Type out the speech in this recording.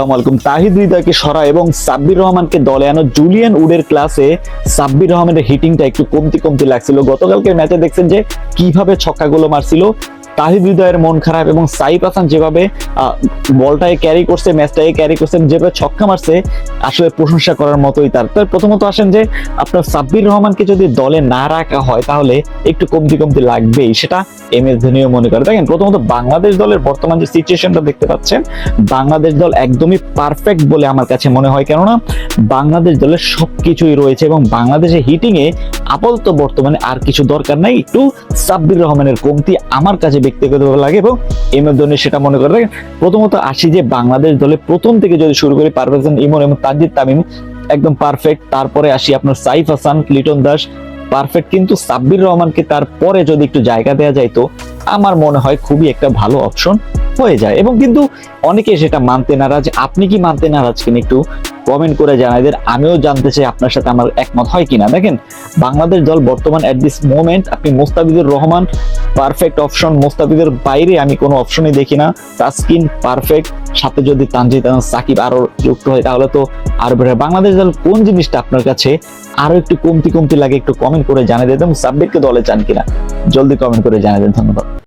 আলাইকুম। তাহিদ হৃদয়কে সরা এবং সাব্বির রহমানকে দলে আনো জুলিয়ান উডের ক্লাসে সাব্বির রহমানের হিটিংটা একটু কমতি কমতি লাগছিল। গতকালকের ম্যাচে দেখছেন যে কীভাবে ছক্কাগুলো মারছিল। তাহিদ হৃদয়ের মন খারাপ এবং সাইফ হাসান যেভাবে বলটাকে ক্যারি করছে ম্যাচটাকে ক্যারি করছে, যেভাবে ছক্কা মারছে, আসলে প্রশংসা করার মতোই তার। তো প্রথমত আসেন যে, আপনার সাব্বির রহমানকে যদি দলে না রাখা হয়, তাহলে একটু কমতি কমতি লাগবেই, সেটা এম এস ধোনিও মনে করে। দেখেন, প্রথমত বাংলাদেশ দলের বর্তমান যে সিচুয়েশনটা দেখতে পাচ্ছেন, বাংলাদেশ দল একদমই পারফেক্ট বলে আমার কাছে মনে হয়, কেননা বাংলাদেশ দলের সবকিছুই রয়েছে এবং বাংলাদেশের হিটিং এ আপাতত বর্তমানে আর কিছু দরকার নাই। একটু সাব্বির রহমানের কমতি আমার কাছে ব্যক্তিগতভাবে লাগে এবং এম ধোনি সেটা মনে করে প্রথমত আসি যে বাংলাদেশ দলে প্রথম থেকে যদি শুরু করি পারভেজন ইমন এবং তাজিদ তামিম, একদম পারফেক্ট তারপরে আসি আপনার সাইফ হাসান, লিটন দাস পারফেক্ট কিন্তু সাব্বির রহমানকে তারপরে যদি একটু জায়গা দেওয়া যায় তো আমার মনে হয় খুবই একটা ভালো অপশন হয়ে যায়। এবং কিন্তু অনেকে সেটা মানতে নারাজ। আপনি কি মানতে নারাজ, কিনা একটু কমেন্ট করে জানাই দেন। আমিও জানতে চাই আপনার সাথে আমার একমত হয় কিনা। দেখেন, বাংলাদেশ দল বর্তমান এট দিস মোমেন্ট আপনি মোস্তাফিজুর রহমান পারফেক্ট অপশন মোস্তাফিজের বাইরে আমি কোনো অপশনই দেখি না। তাসকিন পারফেক্ট সাথে যদি তানজিদ সাকিব আরও যুক্ত হয়, তাহলে তো আরও বেড়ে বাংলাদেশ দল কোন জিনিসটা আপনার কাছে আরও একটু কমতি কমতি লাগে, একটু কমেন্ট করে জানিয়ে দেন এবং সাব্বিরকে দলে চান কিনা, জলদি কমেন্ট করে জানিয়ে দেন। ধন্যবাদ।